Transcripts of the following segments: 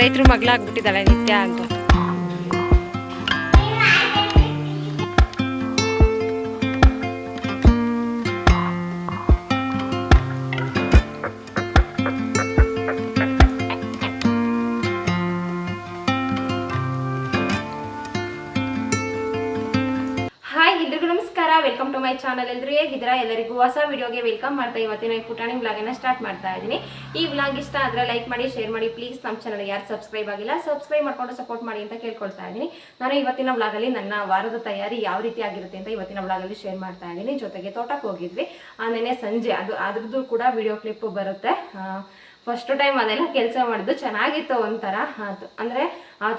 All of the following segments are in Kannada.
ರೈತರು ಮಗಳಾಗ್ಬಿಟ್ಟಿದ್ದಾಳೆ ನಿತ್ಯ ಅಂತ. ಚಾನಲ್ ಎಲ್ಲರೂ ಹೇಗಿದ್ದೀರಾ? ಎಲ್ಲರಿಗೂ ಹೊಸ ವಿಡಿಯೋಗೆ ವೆಲ್ಕಮ್ ಮಾಡ್ತಾ ಇವತ್ತಿನ ಈ ಪುಟಾಣಿ ಅನ್ನ ಸ್ಟಾರ್ಟ್ ಮಾಡ್ತಾ ಇದ್ದೀನಿ. ಈ ಬ್ಲಾಗ್ ಇಷ್ಟ ಆದ್ರೆ ಲೈಕ್ ಮಾಡಿ ಶೇರ್ ಮಾಡಿ ಪ್ಲೀಸ್ ನಮ್ಮ ಚಾನಲ್ ಯಾರು ಸಬ್ಸ್ಕ್ರೈಬ್ ಆಗಿಲ್ಲ ಸಬ್ಸ್ಕ್ರೈಬ್ ಮಾಡ್ಕೊಂಡು ಸಪೋರ್ಟ್ ಮಾಡಿ ಅಂತ ಕೇಳ್ಕೊಳ್ತಾ ಇದ್ದೀನಿ. ನಾನು ಇವತ್ತಿನ ವ್ಲಾಗಲ್ಲಿ ನನ್ನ ವಾರದ ತಯಾರಿ ಯಾವ ರೀತಿ ಆಗಿರುತ್ತೆ ಅಂತ ಇವತ್ತಿನ ವ್ಲಾಗಲ್ಲಿ ಶೇರ್ ಮಾಡ್ತಾ ಇದ್ದೀನಿ. ಜೊತೆಗೆ ತೋಟಕ್ಕೆ ಹೋಗಿದ್ವಿ. ಆ ನೆನೆ ಸಂಜೆ, ಅದು ಅದ್ರದ್ದು ಕೂಡ ವಿಡಿಯೋ ಕ್ಲಿಪ್ ಬರುತ್ತೆ. ಫಸ್ಟ್ ಟೈಮ್ ಅದೆಲ್ಲ ಕೆಲಸ ಮಾಡಿದ್ದು. ಚೆನ್ನಾಗಿತ್ತು ಒಂಥರ. ಅದು ಅಂದರೆ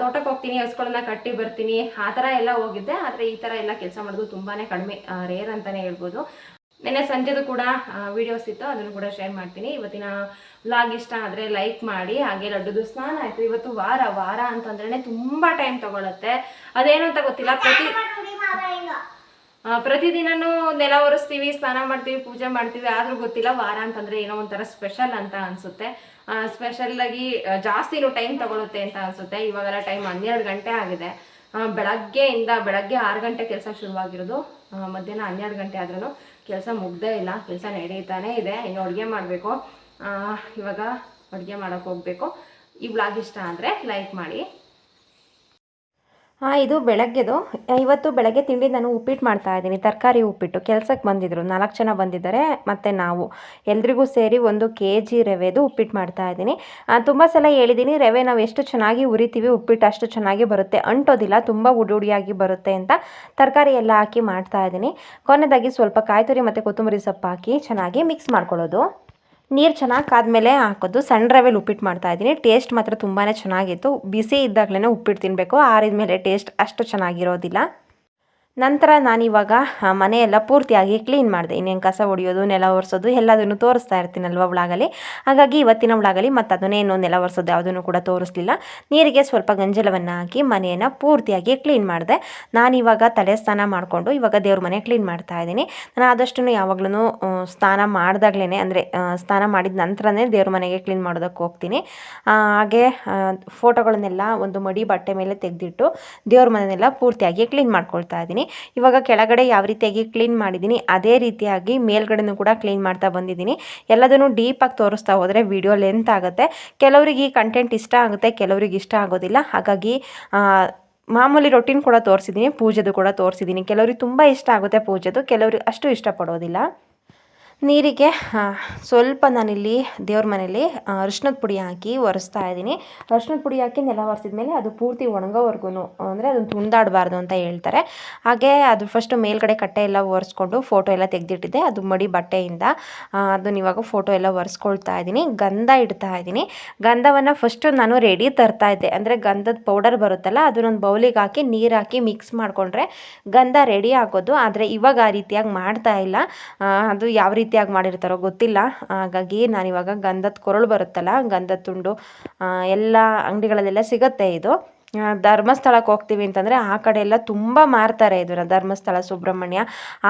ತೋಟಕ್ಕೆ ಹೋಗ್ತೀನಿ ಹಸ್ಗಳನ್ನ ಕಟ್ಟಿ ಬರ್ತೀನಿ ಆ ಥರ ಎಲ್ಲ ಹೋಗಿದ್ದೆ. ಆದರೆ ಈ ಥರ ಎಲ್ಲ ಕೆಲಸ ಮಾಡೋದು ತುಂಬಾ ಕಡಿಮೆ ರೇರ್ ಅಂತಲೇ ಹೇಳ್ಬೋದು. ನೆನ್ನೆ ಸಂಜೆದು ಕೂಡ ವಿಡಿಯೋಸ್ ಇತ್ತು ಅದನ್ನು ಕೂಡ ಶೇರ್ ಮಾಡ್ತೀನಿ. ಇವತ್ತಿನ ವ್ಲಾಗ್ ಇಷ್ಟ ಆದರೆ ಲೈಕ್ ಮಾಡಿ ಹಾಗೆ ಲಡ್ಡುದು ಸ್ನಾನ ಆಯಿತು. ಇವತ್ತು ವಾರ ವಾರ ಅಂತಂದ್ರೆ ತುಂಬ ಟೈಮ್ ತೊಗೊಳತ್ತೆ. ಅದೇನು ಅಂತ ಗೊತ್ತಿಲ್ಲ ಪ್ರತಿ ಆ, ಪ್ರತಿದಿನನೂ ನೆಲ ಒರೆಸ್ತೀವಿ ಸ್ನಾನ ಮಾಡ್ತೀವಿ, ಪೂಜೆ ಮಾಡ್ತೀವಿ. ಆದ್ರೂ ಗೊತ್ತಿಲ್ಲ, ವಾರ ಅಂತಂದ್ರೆ ಏನೋ ಒಂಥರ ಸ್ಪೆಷಲ್ ಅಂತ ಅನ್ಸುತ್ತೆ. ಸ್ಪೆಷಲ್ ಆಗಿ ಜಾಸ್ತಿ ಜಾಸ್ತಿನೂ ಟೈಮ್ ತಗೊಳುತ್ತೆ ಅಂತ ಅನ್ಸುತ್ತೆ. ಇವಾಗೆಲ್ಲ ಟೈಮ್ ಹನ್ನೆರಡು ಗಂಟೆ ಆಗಿದೆ. ಬೆಳಗ್ಗೆಯಿಂದ ಬೆಳಗ್ಗೆ ಆರು ಗಂಟೆ ಕೆಲಸ ಶುರುವಾಗಿರೋದು. ಮಧ್ಯಾಹ್ನ ಹನ್ನೆರಡು ಗಂಟೆ ಆದ್ರೂ ಕೆಲಸ ಮುಗ್ದೇ ಇಲ್ಲ. ಕೆಲಸ ನಡೀತಾನೇ ಇದೆ. ಇನ್ನು ಅಡುಗೆ ಮಾಡಬೇಕು. ಇವಾಗ ಅಡುಗೆ ಮಾಡೋಕೆ ಹೋಗಬೇಕು. ಈ ಬ್ಲಾಗ್ ಇಷ್ಟ ಅಂದರೆ ಲೈಕ್ ಮಾಡಿ. ಹಾಂ, ಇದು ಬೆಳಗ್ಗೆದು. ಇವತ್ತು ಬೆಳಗ್ಗೆ ತಿಂಡಿ ನಾನು ಉಪ್ಪಿಟ್ಟು ಮಾಡ್ತಾ ಇದ್ದೀನಿ. ತರಕಾರಿ ಉಪ್ಪಿಟ್ಟು. ಕೆಲಸಕ್ಕೆ ಬಂದಿದ್ದರು ನಾಲ್ಕು ಜನ ಬಂದಿದ್ದಾರೆ, ಮತ್ತು ನಾವು. ಎಲ್ರಿಗೂ ಸೇರಿ ಒಂದು ಕೆ ಜಿ ರವೆದು ಉಪ್ಪಿಟ್ಟು ಮಾಡ್ತಾ ಇದ್ದೀನಿ. ತುಂಬ ಸಲ ಹೇಳಿದ್ದೀನಿ, ರವೆ ನಾವು ಎಷ್ಟು ಚೆನ್ನಾಗಿ ಉರಿತೀವಿ, ಉಪ್ಪಿಟ್ಟು ಅಷ್ಟು ಚೆನ್ನಾಗಿ ಬರುತ್ತೆ. ಅಂಟೋದಿಲ್ಲ, ತುಂಬ ಉಡಿ ಬರುತ್ತೆ ಅಂತ ತರಕಾರಿ ಎಲ್ಲ ಹಾಕಿ ಮಾಡ್ತಾ ಇದ್ದೀನಿ. ಕೊನೆಯದಾಗಿ ಸ್ವಲ್ಪ ಕಾಯಿ ತುರಿ ಮತ್ತು ಕೊತ್ತಂಬರಿ ಸೊಪ್ಪು ಹಾಕಿ ಚೆನ್ನಾಗಿ ಮಿಕ್ಸ್ ಮಾಡ್ಕೊಳ್ಳೋದು. ನೀರು ಚೆನ್ನಾಗಿ ಕಾದ್ಮೇಲೆ ಹಾಕೋದು. ಸಣ್ಣ ರವೆಲಿ ಉಪ್ಪಿಟ್ಟು ಮಾಡ್ತಾ ಇದ್ದೀನಿ. ಟೇಸ್ಟ್ ಮಾತ್ರ ತುಂಬಾ ಚೆನ್ನಾಗಿತ್ತು. ಬಿಸಿ ಇದ್ದಾಗಲೇ ಉಪ್ಪಿಟ್ಟು ತಿನ್ನಬೇಕು ಆರಿದ ಮೇಲೆ ಟೇಸ್ಟ್ ಅಷ್ಟು ಚೆನ್ನಾಗಿರೋದಿಲ್ಲ. ನಂತರ ನಾನಿವಾಗ ಮನೆಯೆಲ್ಲ ಪೂರ್ತಿಯಾಗಿ ಕ್ಲೀನ್ ಮಾಡಿದೆ. ಇನ್ನೇನು ಕಸ ಹೊಡಿಯೋದು ನೆಲ ಒರೆಸೋದು ಎಲ್ಲದನ್ನು ತೋರಿಸ್ತಾ ಇರ್ತೀನಲ್ವ ವ್ಲಾಗಲ್ಲಿ. ಹಾಗಾಗಿ ಇವತ್ತಿನ ವ್ಲಾಗಲ್ಲಿ ಮತ್ತು ಅದನ್ನೇನು ನೆಲ ಒರೆಸೋದು ಯಾವುದನ್ನು ಕೂಡ ತೋರಿಸ್ಲಿಲ್ಲ. ನೀರಿಗೆ ಸ್ವಲ್ಪ ಗಂಜಲವನ್ನು ಹಾಕಿ ಮನೆಯನ್ನು ಪೂರ್ತಿಯಾಗಿ ಕ್ಲೀನ್ ಮಾಡಿದೆ. ನಾನಿವಾಗ ತಲೆ ಸ್ನಾನ ಮಾಡಿಕೊಂಡು ಇವಾಗ ದೇವ್ರ ಮನೆ ಕ್ಲೀನ್ ಮಾಡ್ತಾ ಇದ್ದೀನಿ. ನಾನು ಆದಷ್ಟು ಯಾವಾಗ್ಲೂ ಸ್ನಾನ ಮಾಡಿದಾಗ್ಲೇ ಅಂದರೆ ಸ್ನಾನ ಮಾಡಿದ ನಂತರನೇ ದೇವ್ರ ಮನೆಗೆ ಕ್ಲೀನ್ ಮಾಡೋದಕ್ಕೆ ಹೋಗ್ತೀನಿ. ಹಾಗೆ ಫೋಟೋಗಳನ್ನೆಲ್ಲ ಒಂದು ಮಡಿ ಬಟ್ಟೆ ಮೇಲೆ ತೆಗೆದಿಟ್ಟು ದೇವ್ರ ಮನೆಯೆಲ್ಲ ಪೂರ್ತಿಯಾಗಿ ಕ್ಲೀನ್ ಮಾಡ್ಕೊಳ್ತಾ ಇದ್ದೀನಿ. ಇವಾಗ ಕೆಳಗಡೆ ಯಾವ ರೀತಿಯಾಗಿ ಕ್ಲೀನ್ ಮಾಡಿದ್ದೀನಿ, ಅದೇ ರೀತಿಯಾಗಿ ಮೇಲ್ಗಡೆನೂ ಕೂಡ ಕ್ಲೀನ್ ಮಾಡ್ತಾ ಬಂದಿದ್ದೀನಿ. ಎಲ್ಲದನ್ನು ಡೀಪಾಗಿ ತೋರಿಸ್ತಾ ಹೋದರೆ ವಿಡಿಯೋ ಲೆಂತ್ ಆಗುತ್ತೆ. ಕೆಲವರಿಗೆ ಈ ಕಂಟೆಂಟ್ ಇಷ್ಟ ಆಗುತ್ತೆ, ಕೆಲವರಿಗೆ ಇಷ್ಟ ಆಗೋದಿಲ್ಲ. ಹಾಗಾಗಿ ಮಾಮೂಲಿ ರೊಟ್ಟಿನ ಕೂಡ ತೋರಿಸಿದ್ದೀನಿ, ಪೂಜೆದು ಕೂಡ ತೋರಿಸಿದ್ದೀನಿ. ಕೆಲವ್ರಿಗೆ ತುಂಬ ಇಷ್ಟ ಆಗುತ್ತೆ ಪೂಜೆದು, ಕೆಲವ್ರಿಗೆ ಅಷ್ಟು ಇಷ್ಟಪಡೋದಿಲ್ಲ. ನೀರಿಗೆ ಸ್ವಲ್ಪ ನಾನಿಲ್ಲಿ ದೇವ್ರ ಮನೇಲಿ ಅರಿಶಿನದ ಪುಡಿ ಹಾಕಿ ಒರೆಸ್ತಾ ಇದ್ದೀನಿ. ಅರಿಶಿನದ ಪುಡಿ ಹಾಕಿ ನೆಲ ಒರೆಸಿದ ಮೇಲೆ ಅದು ಪೂರ್ತಿ ಒಣಗೋವರೆಗೂ ಅಂದರೆ ಅದನ್ನು ತುಂಡಾಡಬಾರ್ದು ಅಂತ ಹೇಳ್ತಾರೆ. ಹಾಗೆ ಅದು ಫಸ್ಟು ಮೇಲ್ಗಡೆ ಕಟ್ಟೆ ಎಲ್ಲ ಒರೆಸ್ಕೊಂಡು ಫೋಟೋ ಎಲ್ಲ ತೆಗೆದಿಟ್ಟಿದ್ದೆ. ಅದು ಮಡಿ ಬಟ್ಟೆಯಿಂದ ಅದನ್ನು ಇವಾಗ ಫೋಟೋ ಎಲ್ಲ ಒರೆಸ್ಕೊಳ್ತಾ ಇದ್ದೀನಿ. ಗಂಧ ಇಡ್ತಾ ಇದ್ದೀನಿ. ಗಂಧವನ್ನು ಫಸ್ಟು ನಾನು ರೆಡಿ ತರ್ತಾ ಇದ್ದೆ. ಅಂದರೆ ಗಂಧದ ಪೌಡರ್ ಬರುತ್ತಲ್ಲ ಅದನ್ನೊಂದು ಬೌಲಿಗೆ ಹಾಕಿ ನೀರು ಹಾಕಿ ಮಿಕ್ಸ್ ಮಾಡಿಕೊಂಡ್ರೆ ಗಂಧ ರೆಡಿ ಆಗೋದು. ಆದರೆ ಇವಾಗ ಆ ರೀತಿಯಾಗಿ ಮಾಡ್ತಾ ಇಲ್ಲ. ಅದು ಯಾವ ರೀತಿಯಾಗಿ ಮಾಡಿರ್ತಾರೋ ಗೊತ್ತಿಲ್ಲ. ಹಾಗಾಗಿ ನಾನಿವಾಗ ಗಂಧದ ಕೊರಳು ಬರುತ್ತಲ್ಲ, ಗಂಧದ ತುಂಡು ಎಲ್ಲ ಅಂಗಡಿಗಳಲ್ಲೆಲ್ಲ ಸಿಗುತ್ತೆ ಇದು. ಧರ್ಮಸ್ಥಳಕ್ಕೆ ಹೋಗ್ತೀವಿ ಅಂತಂದರೆ ಆ ಕಡೆ ಎಲ್ಲ ತುಂಬ ಮಾರ್ತಾರೆ ಇದನ್ನು ಧರ್ಮಸ್ಥಳ, ಸುಬ್ರಹ್ಮಣ್ಯ.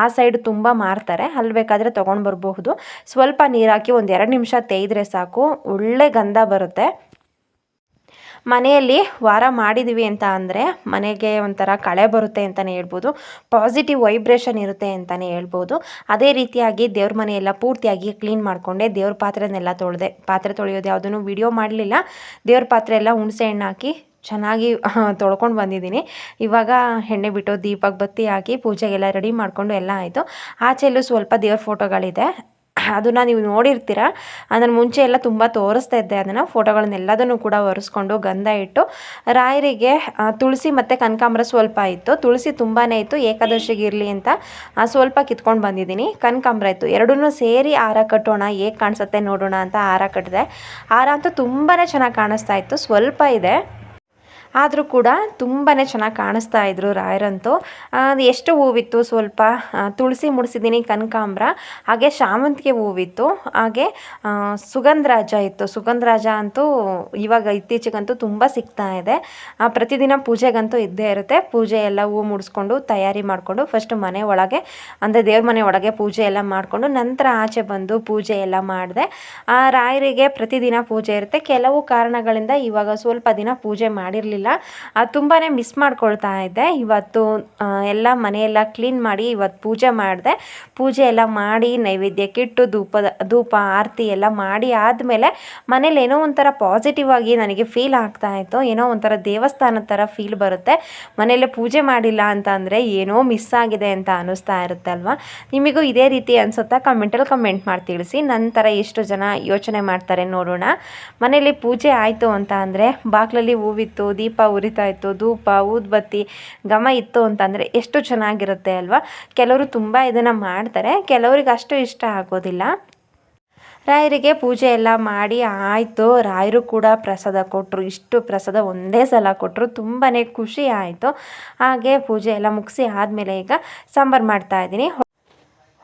ಆ ಸೈಡ್ ತುಂಬ ಮಾರ್ತಾರೆ ಅಲ್ಲಿ ಬೇಕಾದರೆ ತೊಗೊಂಡು ಬರಬಹುದು. ಸ್ವಲ್ಪ ನೀರು ಹಾಕಿ ಒಂದು ಎರಡು ನಿಮಿಷ ತೇಯ್ದ್ರೆ ಸಾಕು, ಒಳ್ಳೆ ಗಂಧ ಬರುತ್ತೆ. ಮನೆಯಲ್ಲಿ ವಾರ ಮಾಡಿದ್ದೀವಿ ಅಂತ ಅಂದರೆ ಮನೆಗೆ ಒಂಥರ ಕಳೆ ಬರುತ್ತೆ ಅಂತಲೇ ಹೇಳ್ಬೋದು ಪಾಸಿಟಿವ್ ವೈಬ್ರೇಷನ್ ಇರುತ್ತೆ ಅಂತಲೇ ಹೇಳ್ಬೋದು. ಅದೇ ರೀತಿಯಾಗಿ ದೇವ್ರ ಮನೆಯೆಲ್ಲ ಪೂರ್ತಿಯಾಗಿ ಕ್ಲೀನ್ ಮಾಡಿಕೊಂಡೆ, ದೇವ್ರ ಪಾತ್ರೆನೆಲ್ಲ ತೊಳೆದೆ, ಪಾತ್ರೆ ತೊಳೆಯೋದು ಯಾವುದನ್ನು ವಿಡಿಯೋ ಮಾಡಲಿಲ್ಲ. ದೇವ್ರ ಪಾತ್ರೆ ಎಲ್ಲ ಹುಣಸೆ ಹಣ್ಣು ಹಾಕಿ ಚೆನ್ನಾಗಿ ತೊಳ್ಕೊಂಡು ಬಂದಿದ್ದೀನಿ. ಇವಾಗ ಎಣ್ಣೆ ಬಿಟ್ಟು ದೀಪಕ್ಕೆ ಬತ್ತಿ ಹಾಕಿ ಪೂಜೆಗೆಲ್ಲ ರೆಡಿ ಮಾಡಿಕೊಂಡು ಎಲ್ಲ ಆಯಿತು. ಆಚೆಲ್ಲೂ ಸ್ವಲ್ಪ ದೇವ್ರ ಫೋಟೋಗಳಿದೆ ಅದನ್ನು ನೀವು ನೋಡಿರ್ತೀರ? ಅದನ್ನು ಮುಂಚೆ ಎಲ್ಲ ತುಂಬ ತೋರಿಸ್ತಾ ಇದ್ದೆ. ಅದನ್ನು ಫೋಟೋಗಳನ್ನೆಲ್ಲದನ್ನು ಕೂಡ ಒರೆಸ್ಕೊಂಡು ಗಂಧ ಇಟ್ಟು, ರಾಯರಿಗೆ ತುಳಸಿ ಮತ್ತು ಕನಕಾಂಬರ ಸ್ವಲ್ಪ ಇತ್ತು. ತುಳಸಿ ತುಂಬಾ ಇತ್ತು. ಏಕಾದಶಿಗೆ ಇರಲಿ ಅಂತ ಸ್ವಲ್ಪ ಕಿತ್ಕೊಂಡು ಬಂದಿದ್ದೀನಿ. ಕನಕಾಂಬರ ಇತ್ತು. ಎರಡೂ ಸೇರಿ ಹಾರ ಕಟ್ಟೋಣ. ಹೇಗೆ ಕಾಣಿಸುತ್ತೆ ನೋಡೋಣ ಅಂತ ಹಾರ ಕಟ್ಟಿದೆ. ಹಾರ ಅಂತೂ ತುಂಬಾ ಚೆನ್ನಾಗಿ ಕಾಣಿಸ್ತಾ ಇತ್ತು. ಸ್ವಲ್ಪ ಇದೆ. ಆದರೂ ಕೂಡ ತುಂಬಾ ಚೆನ್ನಾಗಿ ಕಾಣಿಸ್ತಾ ಇದ್ರು ರಾಯರಂತೂ. ಅದು ಎಷ್ಟು ಹೂವಿತ್ತು, ಸ್ವಲ್ಪ ತುಳಸಿ ಮುಡಿಸಿದ್ದೀನಿ ಕನಕಾಂಬ್ರ, ಹಾಗೆ ಶಾಮಂತಿಗೆ ಹೂವಿತ್ತು, ಹಾಗೆ ಸುಗಂಧರಾಜ ಇತ್ತು. ಸುಗಂಧರಾಜ ಅಂತೂ ಇವಾಗ ಇತ್ತೀಚೆಗಂತೂ ತುಂಬ ಸಿಗ್ತಾ ಇದೆ. ಪ್ರತಿದಿನ ಪೂಜೆಗಂತೂ ಇದ್ದೇ ಇರುತ್ತೆ. ಪೂಜೆ ಎಲ್ಲ ಹೂ ಮುಡಿಸ್ಕೊಂಡು ತಯಾರಿ ಮಾಡಿಕೊಂಡು ಫಸ್ಟ್ ಮನೆ ಒಳಗೆ, ಅಂದರೆ ದೇವ್ರ ಮನೆ ಒಳಗೆ ಪೂಜೆ ಎಲ್ಲ ಮಾಡಿಕೊಂಡು ನಂತರ ಆಚೆ ಬಂದು ಪೂಜೆ ಎಲ್ಲ ಮಾಡಿದೆ. ರಾಯರಿಗೆ ಪ್ರತಿದಿನ ಪೂಜೆ ಇರುತ್ತೆ. ಕೆಲವು ಕಾರಣಗಳಿಂದ ಇವಾಗ ಸ್ವಲ್ಪ ದಿನ ಪೂಜೆ ಮಾಡಿರಲಿಲ್ಲ. ತುಂಬಾ ಮಿಸ್ ಮಾಡ್ಕೊಳ್ತಾ ಇದ್ದೆ. ಇವತ್ತು ಎಲ್ಲ ಮನೆಯೆಲ್ಲ ಕ್ಲೀನ್ ಮಾಡಿ ಇವತ್ತು ಪೂಜೆ ಮಾಡಿದೆ. ಪೂಜೆ ಎಲ್ಲ ಮಾಡಿ ನೈವೇದ್ಯಕ್ಕಿಟ್ಟು ಧೂಪದ, ಧೂಪ, ಆರತಿ ಎಲ್ಲ ಮಾಡಿ ಆದಮೇಲೆ ಮನೇಲಿ ಏನೋ ಒಂಥರ ಪಾಸಿಟಿವ್ ಆಗಿ ನನಗೆ ಫೀಲ್ ಆಗ್ತಾ ಇತ್ತು. ಏನೋ ಒಂಥರ ದೇವಸ್ಥಾನದ ಥರ ಫೀಲ್ ಬರುತ್ತೆ. ಮನೆಯಲ್ಲೇ ಪೂಜೆ ಮಾಡಿಲ್ಲ ಅಂತ ಅಂದರೆ ಏನೋ ಮಿಸ್ ಆಗಿದೆ ಅಂತ ಅನ್ನಿಸ್ತಾ ಇರುತ್ತೆ ಅಲ್ವಾ? ನಿಮಗೂ ಇದೇ ರೀತಿ ಅನಿಸುತ್ತಾ? ಕಮೆಂಟಲ್ಲಿ ಕಮೆಂಟ್ ಮಾಡಿ ತಿಳಿಸಿ. ನಂತರ ಎಷ್ಟು ಜನ ಯೋಚನೆ ಮಾಡ್ತಾರೆ ನೋಡೋಣ. ಮನೇಲಿ ಪೂಜೆ ಆಯಿತು ಅಂತ ಅಂದರೆ, ಬಾಗಿಲಲ್ಲಿ ಹೂವಿತ್ತು, ದೀಪ ಉರಿತಾ ಇತ್ತು, ಧೂಪ, ಊದ್ಬತ್ತಿ, ಘಮ ಇತ್ತು ಅಂತಂದರೆ ಎಷ್ಟು ಚೆನ್ನಾಗಿರುತ್ತೆ ಅಲ್ವಾ? ಕೆಲವರು ತುಂಬ ಇದನ್ನು ಮಾಡ್ತಾರೆ, ಕೆಲವ್ರಿಗೆ ಅಷ್ಟು ಇಷ್ಟ ಆಗೋದಿಲ್ಲ. ರಾಯರಿಗೆ ಪೂಜೆ ಎಲ್ಲ ಮಾಡಿ ಆಯಿತು. ರಾಯರು ಕೂಡ ಪ್ರಸಾದ ಕೊಟ್ಟರು ಇಷ್ಟು ಪ್ರಸಾದ ಒಂದೇ ಸಲ ಕೊಟ್ಟರು ತುಂಬಾ ಖುಷಿ ಆಯಿತು. ಹಾಗೆ ಪೂಜೆ ಎಲ್ಲ ಮುಗಿಸಿ ಆದಮೇಲೆ ಈಗ ಸಾಂಬಾರು ಮಾಡ್ತಾಯಿದ್ದೀನಿ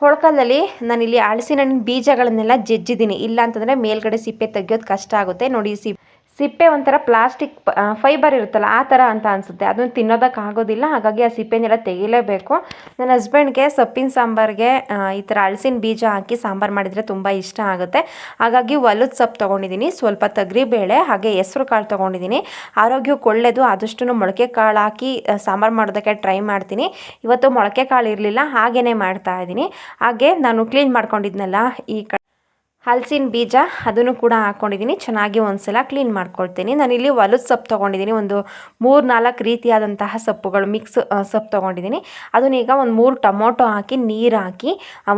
ಹೊಳ್ಕಲ್ಲಲ್ಲಿ ನಾನಿಲ್ಲಿ ಹಳಸಿನ ಬೀಜಗಳನ್ನೆಲ್ಲ ಜಜ್ಜಿದ್ದೀನಿ. ಇಲ್ಲ ಅಂತಂದರೆ ಮೇಲ್ಗಡೆ ಸಿಪ್ಪೆ ತೆಗಿಯೋದು ಕಷ್ಟ ಆಗುತ್ತೆ. ನೋಡಿ, ಸಿಪ್ ಸಿಪ್ಪೆ ಒಂಥರ ಪ್ಲಾಸ್ಟಿಕ್ ಫೈಬರ್ ಇರುತ್ತಲ್ಲ ಆ ಥರ ಅಂತ ಅನಿಸುತ್ತೆ. ಅದನ್ನು ತಿನ್ನೋದಕ್ಕೆ ಆಗೋದಿಲ್ಲ ಹಾಗಾಗಿ ಆ ಸಿಪ್ಪೆನೆಲ್ಲ ತೆಗಿಲೇಬೇಕು. ನನ್ನ ಹಸ್ಬೆಂಡ್ಗೆ ಸೊಪ್ಪಿನ ಸಾಂಬಾರಿಗೆ ಈ ಥರ ಹಲಸಿನ ಬೀಜ ಹಾಕಿ ಸಾಂಬಾರು ಮಾಡಿದರೆ ತುಂಬ ಇಷ್ಟ ಆಗುತ್ತೆ. ಹಾಗಾಗಿ ಹೊಲದ ಸೊಪ್ಪು ತೊಗೊಂಡಿದ್ದೀನಿ, ಸ್ವಲ್ಪ ಬೇಳೆ ಹಾಗೆ ಹೆಸ್ರು ಕಾಳು ತೊಗೊಂಡಿದ್ದೀನಿ. ಆರೋಗ್ಯಕ್ಕೆ ಒಳ್ಳೆಯದು ಆದಷ್ಟು ಮೊಳಕೆ ಕಾಳು ಹಾಕಿ ಸಾಂಬಾರು ಮಾಡೋದಕ್ಕೆ ಟ್ರೈ ಮಾಡ್ತೀನಿ. ಇವತ್ತು ಮೊಳಕೆ ಕಾಳು ಇರಲಿಲ್ಲ ಹಾಗೇ ಮಾಡ್ತಾ ಇದ್ದೀನಿ. ಹಾಗೆ ನಾನು ಕ್ಲೀನ್ ಮಾಡ್ಕೊಂಡಿದ್ನಲ್ಲ, ಈ ಹಲಸಿನ ಬೀಜ ಅದನ್ನು ಕೂಡ ಹಾಕ್ಕೊಂಡಿದ್ದೀನಿ ಚೆನ್ನಾಗಿ ಒಂದ್ಸಲ ಕ್ಲೀನ್ ಮಾಡ್ಕೊಳ್ತೀನಿ. ನಾನಿಲ್ಲಿ ಹೊಲದ ಸೊಪ್ಪು ತೊಗೊಂಡಿದ್ದೀನಿ. ಒಂದು ಮೂರು ನಾಲ್ಕು ರೀತಿಯಾದಂತಹ ಸೊಪ್ಪುಗಳು ಮಿಕ್ಸ್ ಸೊಪ್ಪು ತೊಗೊಂಡಿದ್ದೀನಿ. ಅದನ್ನೀಗ ಒಂದು ಮೂರು ಟೊಮೊಟೊ ಹಾಕಿ, ನೀರು ಹಾಕಿ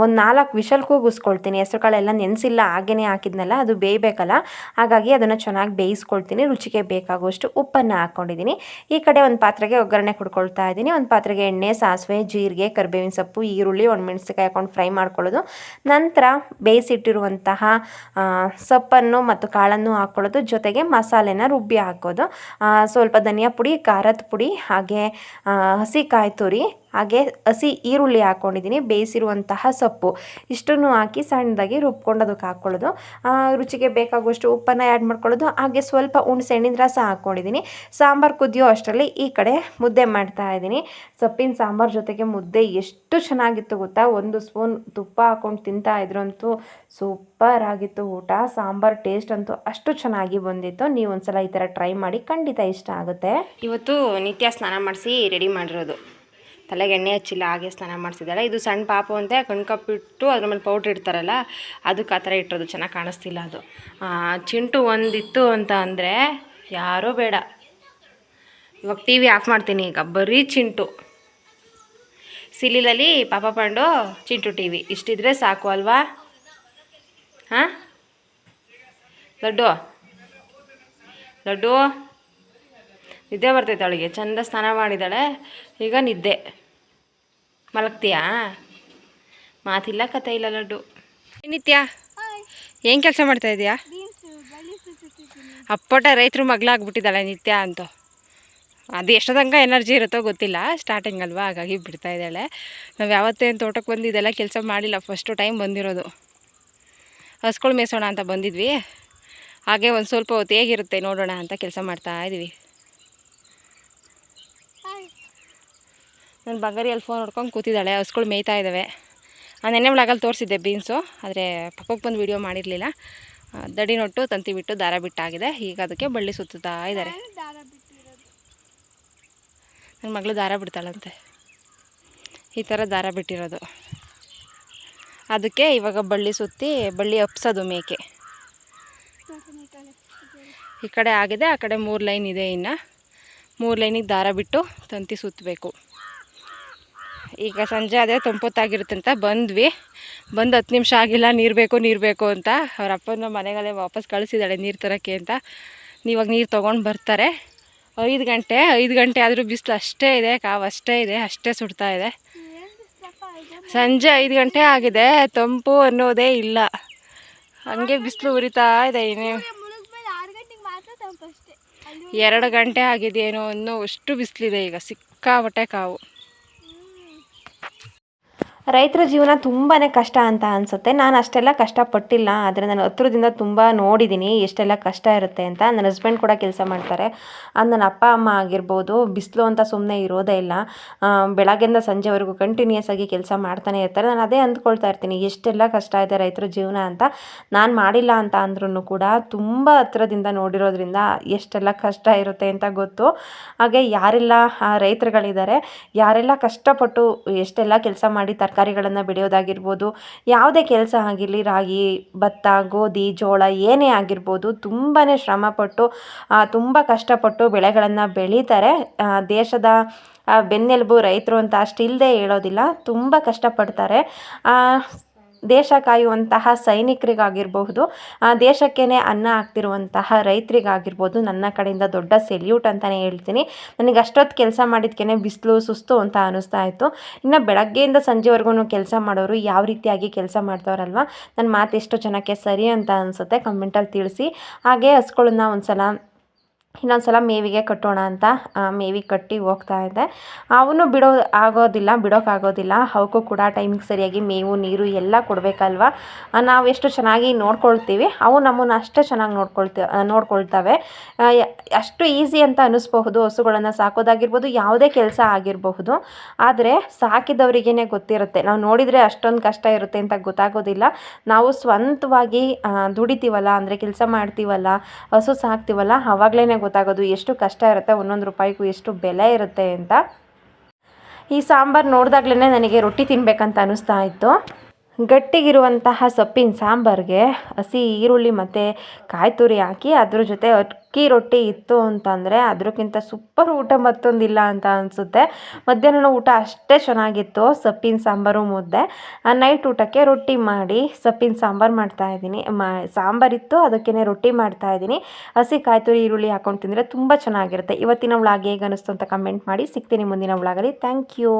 ಒಂದು ನಾಲ್ಕು ವಿಷಲ್ ಕೂಗಿಸ್ಕೊಳ್ತೀನಿ. ಹೆಸ್ರು ಕಾಳೆಲ್ಲ ನೆನೆಸಿಲ್ಲ ಹಾಗೇ ಹಾಕಿದ್ನಲ್ಲ, ಅದು ಬೇಯಬೇಕಲ್ಲ. ಹಾಗಾಗಿ ಅದನ್ನು ಚೆನ್ನಾಗಿ ಬೇಯಿಸ್ಕೊಳ್ತೀನಿ. ರುಚಿಗೆ ಬೇಕಾಗುವಷ್ಟು ಉಪ್ಪನ್ನು ಹಾಕ್ಕೊಂಡಿದ್ದೀನಿ ಈ ಕಡೆ ಒಂದು ಪಾತ್ರೆಗೆ ಒಗ್ಗರಣೆ ಕೊಡ್ಕೊಳ್ತಾ ಇದ್ದೀನಿ. ಒಂದು ಪಾತ್ರೆಗೆ ಎಣ್ಣೆ, ಸಾಸಿವೆ, ಜೀರಿಗೆ, ಕರಿಬೇವಿನ ಸೊಪ್ಪು, ಈರುಳ್ಳಿ ಒಂದು ಮೆಣಸಿನ್ಕಾಯಿ ಹಾಕೊಂಡು ಫ್ರೈ ಮಾಡ್ಕೊಳ್ಳೋದು. ನಂತರ ಬೇಯಿಸಿಟ್ಟಿರುವಂತಹ ಆ, ಸೊಪ್ಪನ್ನು ಮತ್ತು ಕಾಳನ್ನು ಹಾಕ್ಕೊಳ್ಳೋದು ಜೊತೆಗೆ ಮಸಾಲೆನ ರುಬ್ಬಿ ಹಾಕೋದು. ಸ್ವಲ್ಪ ಧನಿಯಾ ಪುಡಿ ಖಾರದ ಪುಡಿ ಹಾಗೆ ಹಸಿ ಕಾಯಿ ತುರಿ ಹಾಗೆ ಹಸಿ ಈರುಳ್ಳಿ ಹಾಕ್ಕೊಂಡಿದ್ದೀನಿ ಬೇಯಿಸಿರುವಂತಹ ಸೊಪ್ಪು. ಇಷ್ಟನ್ನು ಹಾಕಿ ಸಣ್ಣದಾಗಿ ರುಬ್ಕೊಂಡು ಅದಕ್ಕೆ ಹಾಕ್ಕೊಳ್ಳೋದು ರುಚಿಗೆ ಬೇಕಾಗುವಷ್ಟು ಉಪ್ಪನ್ನು ಆ್ಯಡ್ ಮಾಡ್ಕೊಳ್ಳೋದು. ಹಾಗೆ ಸ್ವಲ್ಪ ಹುಣಸೆ ಹಣ್ಣಿನ ರಸ ಹಾಕ್ಕೊಂಡಿದ್ದೀನಿ ಸಾಂಬಾರು ಕುದಿಯೋ ಅಷ್ಟರಲ್ಲಿ ಈ ಕಡೆ ಮುದ್ದೆ ಮಾಡ್ತಾ ಇದ್ದೀನಿ. ಸೊಪ್ಪಿನ ಸಾಂಬಾರು ಜೊತೆಗೆ ಮುದ್ದೆ ಎಷ್ಟು ಚೆನ್ನಾಗಿತ್ತು ಗೊತ್ತಾ? ಒಂದು ಸ್ಪೂನ್ ತುಪ್ಪ ಹಾಕ್ಕೊಂಡು ತಿಂತಾ ಇದ್ರಂತೂ ಸೂಪರ್ ಆಗಿತ್ತು ಊಟ. ಸಾಂಬಾರು ಟೇಸ್ಟ್ ಅಂತೂ ಅಷ್ಟು ಚೆನ್ನಾಗಿ ಬಂದಿತ್ತು. ನೀವು ಒಂದ್ಸಲ ಈ ಥರ ಟ್ರೈ ಮಾಡಿ ಖಂಡಿತ ಇಷ್ಟ ಆಗುತ್ತೆ. ಇವತ್ತು ನಿತ್ಯ ಸ್ನಾನ ಮಾಡಿಸಿ ರೆಡಿ ಮಾಡಿರೋದು. ತಲೆಗೆ ಎಣ್ಣೆ ಹಚ್ಚಿಲ್ಲ, ಹಾಗೆ ಸ್ನಾನ ಮಾಡಿಸಿದ್ದಾಳೆ. ಇದು ಸಣ್ಣ ಪಾಪ ಅಂತೆ ಕಣ್ಕಪ್ಪಿಟ್ಟು ಅದ್ರ ಮೇಲೆ ಪೌಡ್ರ್ ಇಡ್ತಾರಲ್ಲ, ಅದಕ್ಕೆ ಆ ಥರ ಇಟ್ಟಿರೋದು ಚೆನ್ನಾಗಿ ಕಾಣಿಸ್ತಿಲ್ಲ ಅದು. ಚಿಂಟು ಒಂದಿತ್ತು ಅಂತ ಅಂದರೆ ಯಾರೂ ಬೇಡ. ಇವಾಗ ಟಿ ವಿ ಆಫ್ ಮಾಡ್ತೀನಿ ಈಗ, ಬರೀ ಚಿಂಟು. ಸಿಲಿಲಲ್ಲಿ ಪಾಪ ಪಾಂಡು ಚಿಂಟು ಟಿ ವಿ ಇಷ್ಟಿದ್ರೆ ಸಾಕು ಅಲ್ವಾ? ಹಾಂ? ಲಡ್ಡು? ಲಡ್ಡು? ನಿದ್ದೆ ಬರ್ತೈತೆ ಅವಳಿಗೆ, ಚಂದ ಸ್ನಾನ ಮಾಡಿದ್ದಾಳೆ. ಈಗ ನಿದ್ದೆ. ಮಲಗ್ತೀಯಾ? ಮಾತಿಲ್ಲ ಕತೆ ಇಲ್ಲ, ಲಡ್ಡು. ನಿತ್ಯ, ಏನು ಕೆಲಸ ಮಾಡ್ತಾ ಇದೀಯಾ? ಅಪ್ಪಟ ರೈತರು ಮಗಳಾಗ್ಬಿಟ್ಟಿದ್ದಾಳೆ ನಿತ್ಯ ಅಂತ. ಅದು ಎಷ್ಟು ತನಕ ಎನರ್ಜಿ ಇರುತ್ತೋ ಗೊತ್ತಿಲ್ಲ ಸ್ಟಾರ್ಟಿಂಗ್ ಅಲ್ವಾ, ಹಾಗಾಗಿ ಬಿಡ್ತಾ ಇದ್ದಾಳೆ. ನಾವು ಯಾವತ್ತೇನು ತೋಟಕ್ಕೆ ಬಂದು ಕೆಲಸ ಮಾಡಿಲ್ಲ ಫಸ್ಟು ಟೈಮ್ ಬಂದಿರೋದು. ಹಸ್ಗಳು ಮೇಯಿಸೋಣ ಅಂತ ಬಂದಿದ್ವಿ. ಹಾಗೆ ಒಂದು ಸ್ವಲ್ಪ ಹೊತ್ತು ಹೇಗಿರುತ್ತೆ ನೋಡೋಣ ಅಂತ ಕೆಲಸ ಮಾಡ್ತಾ ಇದ್ವಿ. ನನ್ನ ಬಂಗಾರಿಯಲ್ಲಿ ಫೋನ್ ನೋಡ್ಕೊಂಡು ಕೂತಿದ್ದಾಳೆ, ಹಸ್ಗಳು ಮೇಯ್ತಾ ಇದ್ದಾವೆ ನೆನ್ನೆ ಒಳಗಲ್ಲಿ ತೋರಿಸಿದ್ದೆ ಬೀನ್ಸು ಆದರೆ ಪಕ್ಕಕ್ಕೆ ಬಂದು ವೀಡಿಯೋ ಮಾಡಿರಲಿಲ್ಲ. ದಡಿ ನೊಟ್ಟು, ತಂತಿ ಬಿಟ್ಟು, ದಾರ ಬಿಟ್ಟಾಗಿದೆ. ಈಗ ಅದಕ್ಕೆ ಬಳ್ಳಿ ಸುತ್ತುತ್ತಾ ಇದ್ದಾರೆ ನನ್ನ ಮಗಳು ದಾರ ಬಿಡ್ತಾಳಂತೆ. ಈ ಥರ ದಾರ ಬಿಟ್ಟಿರೋದು. ಅದಕ್ಕೆ ಇವಾಗ ಬಳ್ಳಿ ಸುತ್ತಿ, ಬಳ್ಳಿ ಅಪ್ಸೋದು ಮೇಕೆ. ಈ ಕಡೆ ಆಗಿದೆ, ಆ ಕಡೆ ಮೂರು ಲೈನ್ ಇದೆ ಇನ್ನು. ಮೂರು ಲೈನಿಗೆ ದಾರ ಬಿಟ್ಟು ತಂತಿ ಸುತ್ತಬೇಕು ಈಗ ಸಂಜೆ ಅದೇ ಅಂತ ಬಂದ್ವಿ. ಬಂದು ಹತ್ತು ನಿಮಿಷ ಆಗಿಲ್ಲ, ನೀರು ಬೇಕು ನೀರು ಬೇಕು ಅಂತ. ಅವ್ರ ಅಪ್ಪನ ಮನೆಗಲ್ಲೇ ವಾಪಸ್ ಕಳಿಸಿದ್ದಾಳೆ ನೀರು ತರೋಕ್ಕೆ ಅಂತ. ಇವಾಗ ನೀರು ತೊಗೊಂಡು ಬರ್ತಾರೆ. ಐದು ಗಂಟೆ ಐದು ಗಂಟೆ ಆದರೂ ಬಿಸಿಲು ಅಷ್ಟೇ ಇದೆ, ಕಾವು ಅಷ್ಟೇ ಇದೆ, ಅಷ್ಟೇ ಸುಡ್ತಾ ಇದೆ. ಸಂಜೆ ಐದು ಗಂಟೆ ಆಗಿದೆ, ತಂಪು ಅನ್ನೋದೇ ಇಲ್ಲ. ಹಂಗೆ ಬಿಸಿಲು ಉರಿತಾ ಇದೆ ಇನ್ನೇ. ಎರಡು ಗಂಟೆ ಆಗಿದೆಯೇನೋ ಅನ್ನೋ ಅಷ್ಟು ಬಿಸಿಲಿದೆ ಈಗ, ಸಿಕ್ಕಾಪಟ್ಟೆ ಕಾವು. ರೈತರ ಜೀವನ ತುಂಬಾ ಕಷ್ಟ ಅಂತ ಅನಿಸುತ್ತೆ. ನಾನು ಅಷ್ಟೆಲ್ಲ ಕಷ್ಟಪಟ್ಟಿಲ್ಲ. ಆದರೆ ನಾನು ಹತ್ರದಿಂದ ತುಂಬ ನೋಡಿದ್ದೀನಿ ಎಷ್ಟೆಲ್ಲ ಕಷ್ಟ ಇರುತ್ತೆ ಅಂತ. ನನ್ನ ಹಸ್ಬೆಂಡ್ ಕೂಡ ಕೆಲಸ ಮಾಡ್ತಾರೆ. ಅದು ನನ್ನ ಅಪ್ಪ, ಅಮ್ಮ ಆಗಿರ್ಬೋದು, ಬಿಸಿಲು ಅಂತ ಸುಮ್ಮನೆ ಇರೋದೇ ಇಲ್ಲ. ಬೆಳಗ್ಗೆಯಿಂದ ಸಂಜೆವರೆಗೂ ಕಂಟಿನ್ಯೂಸ್ ಆಗಿ ಕೆಲಸ ಮಾಡ್ತಾನೆ ಇರ್ತಾರೆ. ನಾನು ಅದೇ ಅಂದ್ಕೊಳ್ತಾ ಇರ್ತೀನಿ. ಎಷ್ಟೆಲ್ಲ ಕಷ್ಟ ಇದೆ ರೈತರ ಜೀವನ ಅಂತ. ನಾನು ಮಾಡಿಲ್ಲ ಅಂತ ಅಂದ್ರೂ ಕೂಡ ತುಂಬ ಹತ್ರದಿಂದ ನೋಡಿರೋದ್ರಿಂದ ಎಷ್ಟೆಲ್ಲ ಕಷ್ಟ ಇರುತ್ತೆ ಅಂತ ಗೊತ್ತು. ಹಾಗೆ ಯಾರೆಲ್ಲ ರೈತರುಗಳಿದ್ದಾರೆ, ಯಾರೆಲ್ಲ ಕಷ್ಟಪಟ್ಟು ಎಷ್ಟೆಲ್ಲ ಕೆಲಸ ಮಾಡಿ ತರಕಾರಿಗಳನ್ನು ಬೆಳೆಯೋದಾಗಿರ್ಬೋದು, ಯಾವುದೇ ಕೆಲಸ ಆಗಿರಲಿ, ರಾಗಿ, ಭತ್ತ, ಗೋಧಿ, ಜೋಳ, ಏನೇ ಆಗಿರ್ಬೋದು ತುಂಬಾ ಶ್ರಮಪಟ್ಟು ತುಂಬ ಕಷ್ಟಪಟ್ಟು ಬೆಳೆಗಳನ್ನು ಬೆಳೀತಾರೆ. ದೇಶದ ಬೆನ್ನೆಲುಬು ರೈತರು ಅಂತ ಅಷ್ಟಿಲ್ಲದೆ ಹೇಳೋದಿಲ್ಲ, ತುಂಬ ಕಷ್ಟಪಡ್ತಾರೆ. ದೇಶ ಕಾಯುವಂತಹ ಸೈನಿಕರಿಗಾಗಿರಬಹುದು ದೇಶಕ್ಕೇ ಅನ್ನ ಹಾಕ್ತಿರುವಂತಹ ರೈತರಿಗಾಗಿರ್ಬೋದು, ನನ್ನ ಕಡೆಯಿಂದ ದೊಡ್ಡ ಸೆಲ್ಯೂಟ್ ಅಂತಲೇ ಹೇಳ್ತೀನಿ. ನನಗೆ ಅಷ್ಟೊತ್ತು ಕೆಲಸ ಮಾಡಿದ್ಕೇ ಬಿಸಿಲು, ಸುಸ್ತು ಅಂತ ಅನ್ನಿಸ್ತಾ ಇತ್ತು. ಇನ್ನು ಬೆಳಗ್ಗೆಯಿಂದ ಸಂಜೆವರೆಗೂ ಕೆಲಸ ಮಾಡೋರು ಯಾವ ರೀತಿಯಾಗಿ ಕೆಲಸ ಮಾಡ್ತಾರಲ್ವ ನನ್ನ ಮಾತು ಎಷ್ಟು ಜನಕ್ಕೆ ಸರಿ ಅಂತ ಅನಿಸುತ್ತೆ ಕಮೆಂಟಲ್ಲಿ ತಿಳಿಸಿ. ಹಾಗೆ ಹಸ್ಗಳನ್ನ ಒಂದು ಸಲ ಇನ್ನೊಂದು ಸಲ ಮೇವಿಗೆ ಕಟ್ಟೋಣ ಅಂತ ಮೇವಿಗೆ ಕಟ್ಟಿ ಹೋಗ್ತಾ ಇದ್ದೆ. ಅವನು ಬಿಡೋ ಆಗೋದಿಲ್ಲ ಬಿಡೋಕ್ಕಾಗೋದಿಲ್ಲ ಅವಕ್ಕೂ ಕೂಡ ಟೈಮಿಗೆ ಸರಿಯಾಗಿ ಮೇವು, ನೀರು ಎಲ್ಲ ಕೊಡಬೇಕಲ್ವ? ನಾವು ಎಷ್ಟು ಚೆನ್ನಾಗಿ ನೋಡ್ಕೊಳ್ತೀವಿ, ಅವು ನಮ್ಮನ್ನು ಅಷ್ಟೇ ಚೆನ್ನಾಗಿ ನೋಡ್ಕೊಳ್ತೀವ. ನೋಡ್ಕೊಳ್ತವೆ ಅಷ್ಟು ಈಸಿ ಅಂತ ಅನ್ನಿಸ್ಬಹುದು ಹಸುಗಳನ್ನು ಸಾಕೋದಾಗಿರ್ಬೋದು, ಯಾವುದೇ ಕೆಲಸ ಆಗಿರಬಹುದು. ಆದರೆ ಸಾಕಿದವರಿಗೇ ಗೊತ್ತಿರುತ್ತೆ. ನಾವು ನೋಡಿದರೆ ಅಷ್ಟೊಂದು ಕಷ್ಟ ಇರುತ್ತೆ ಅಂತ ಗೊತ್ತಾಗೋದಿಲ್ಲ. ನಾವು ಸ್ವಂತವಾಗಿ ದುಡಿತೀವಲ್ಲ, ಅಂದರೆ ಕೆಲಸ ಮಾಡ್ತೀವಲ್ಲ, ಹಸು ಸಾಕ್ತೀವಲ್ಲ ಆವಾಗಲೇ ಗೊತ್ತಾಗೋದು, ಎಷ್ಟು ಕಷ್ಟ ಇರುತ್ತೆ, ಒಂದೊಂದು ರೂಪಾಯಿಗೂ ಎಷ್ಟು ಬೆಲೆ ಇರುತ್ತೆ ಅಂತ. ಈ ಸಾಂಬಾರು ನೋಡಿದಾಗ್ಲೇ ನನಗೆ ರೊಟ್ಟಿ ತಿನ್ನಬೇಕಂತ ಅನ್ನಿಸ್ತಾ ಇತ್ತು. ಗಟ್ಟಿಗಿರುವಂತಹ ಸೊಪ್ಪಿನ ಸಾಂಬಾರಿಗೆ ಹಸಿ ಈರುಳ್ಳಿ ಮತ್ತು ಕಾಯಿ ತುರಿ ಹಾಕಿ ಅದ್ರ ಜೊತೆ ಅಕ್ಕಿ ರೊಟ್ಟಿ ಇತ್ತು ಅಂತಂದರೆ ಅದಕ್ಕಿಂತ ಸೂಪರ್ ಊಟ ಮತ್ತೊಂದಿಲ್ಲ ಅಂತ ಅನಿಸುತ್ತೆ. ಮಧ್ಯಾಹ್ನ ಊಟ ಅಷ್ಟೇ ಚೆನ್ನಾಗಿತ್ತು. ಸೊಪ್ಪಿನ ಸಾಂಬಾರು ಮುದ್ದೆ. ಆ ನೈಟ್ ಊಟಕ್ಕೆ ರೊಟ್ಟಿ ಮಾಡಿ ಸೊಪ್ಪಿನ ಸಾಂಬಾರು ಮಾಡ್ತಾಯಿದ್ದೀನಿ ಮಾ ಸಾಂಬಾರಿತ್ತು ಅದಕ್ಕೇ ರೊಟ್ಟಿ ಮಾಡ್ತಾಯಿದ್ದೀನಿ ಹಸಿ ಕಾಯಿ ತುರಿ ಈರುಳ್ಳಿ ಹಾಕೊಂಡು ತಿಂದರೆ ತುಂಬ ಚೆನ್ನಾಗಿರುತ್ತೆ. ಇವತ್ತಿನ ವ್ಲಾಗ್ ಹೇಗೆ ಅನ್ನಿಸ್ತು ಅಂತ ಕಮೆಂಟ್ ಮಾಡಿ. ಸಿಗ್ತೀನಿ ಮುಂದಿನ ವ್ಲಾಗಲ್ಲಿ ಥ್ಯಾಂಕ್ ಯು